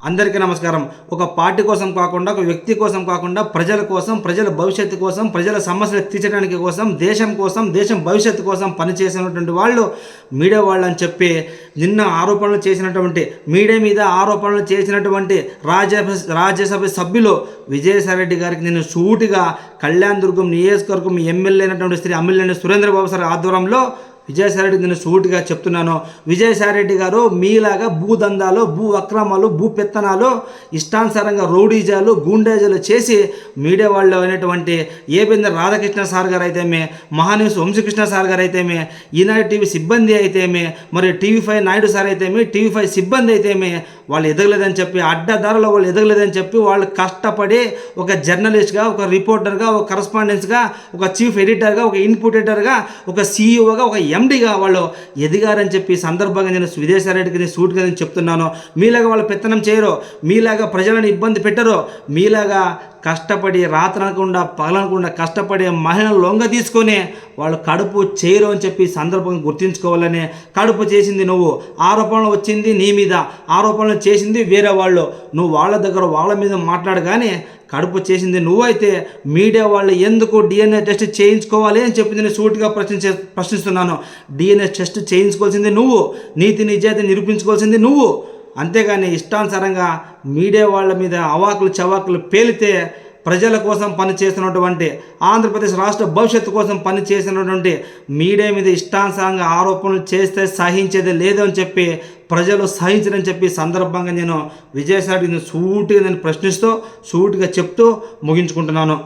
అందరికీ నమస్కారం. ఒక పార్టీ కోసం కాకుండా ఒక వ్యక్తి కోసం కాకుండా ప్రజల కోసం ప్రజల భవిష్యత్తు కోసం ప్రజల సమస్యలు తీర్చడానికి కోసం దేశం కోసం దేశం భవిష్యత్తు కోసం పనిచేసినటువంటి వాళ్ళు మీడియా వాళ్ళు అని చెప్పి నిన్న ఆరోపణలు చేసినటువంటి మీడియా మీద ఆరోపణలు చేసినటువంటి రాజ్యసభ రాజ్యసభ సభ్యులు విజయసాయిరెడ్డి గారికి నేను సూటిగా కళ్యాణ్ దుర్గం నియోజకవర్గం ఎమ్మెల్యే అయినటువంటి శ్రీ అమ్మిల్లేని సురేంద్రబాబు సార్ ఆధ్వర్యంలో విజయసాయిరెడ్డి నేను సూటిగా చెప్తున్నాను. విజయసాయిరెడ్డి గారు మీలాగా భూదందాలు భూ అక్రమాలు భూ పెత్తనాలు ఇష్టానుసారంగా రౌడీజాలు గూండేజాలు చేసి మీడియా వాళ్ళు అయినటువంటి ఏబిందర్ రాధాకృష్ణ సార్ గారు అయితేమే మహానీస్ వంశకృష్ణ సార్ గారు అయితేమే ఈనాడు టీవీ సిబ్బంది అయితేమే మరి టీవీ ఫైవ్ నాయుడు సార్ అయితేమే టీవీ ఫైవ్ సిబ్బంది అయితేమే వాళ్ళు ఎదగలేదని చెప్పి అడ్డదారులో వాళ్ళు ఎదగలేదని చెప్పి వాళ్ళు కష్టపడి ఒక జర్నలిస్ట్గా ఒక రిపోర్టర్గా ఒక కరస్పాండెన్స్గా ఒక చీఫ్ ఎడిటర్గా ఒక ఇన్పుట్ ఎడిటర్గా ఒక సీఈఓగా ఒక ఎండిగా వాళ్ళు ఎదిగారని చెప్పి సందర్భంగా నేను విదేశారెడ్డికి నేను సూట్గా నేను చెప్తున్నాను. మీలాగా వాళ్ళు పెత్తనం చేయరు. మీలాగా ప్రజలను ఇబ్బంది పెట్టరు. మీలాగా కష్టపడి రాత్రనకుండా పగలనకుండా కష్టపడి మహిళలు లొంగ తీసుకొని వాళ్ళు కడుపు చేయరు అని చెప్పి సందర్భంగా గుర్తుంచుకోవాలని కడుపు చేసింది నువ్వు. ఆరోపణలు వచ్చింది నీ మీద. ఆరోపణలు చేసింది వేరే వాళ్ళు. నువ్వు వాళ్ళ దగ్గర వాళ్ళ మీద మాట్లాడు కానీ కడుపు చేసింది నువ్వైతే మీడియా వాళ్ళు ఎందుకు డిఎన్ఏ టెస్ట్ చేయించుకోవాలి అని చెప్పి నేను సూటిగా ప్రశ్నించే ప్రశ్నిస్తున్నాను. డిఎన్ఏ టెస్ట్ చేయించుకోవాల్సింది నువ్వు. నీతి నిజాయితీ నిరూపించుకోవాల్సింది నువ్వు. అంతేగాని ఇష్టానుసారంగా మీడియా వాళ్ళ మీద అవాకులు చవాకులు పేలితే ప్రజల కోసం పనిచేస్తున్నటువంటి ఆంధ్రప్రదేశ్ రాష్ట్ర భవిష్యత్తు కోసం పనిచేసినటువంటి మీడియా మీద ఇష్టానుసారంగా ఆరోపణలు చేస్తే సహించేది లేదు అని చెప్పి ప్రజలు సహించరని చెప్పి సందర్భంగా నేను విజయసాయిని సూటిగా నేను ప్రశ్నిస్తూ సూటిగా చెప్తూ ముగించుకుంటున్నాను.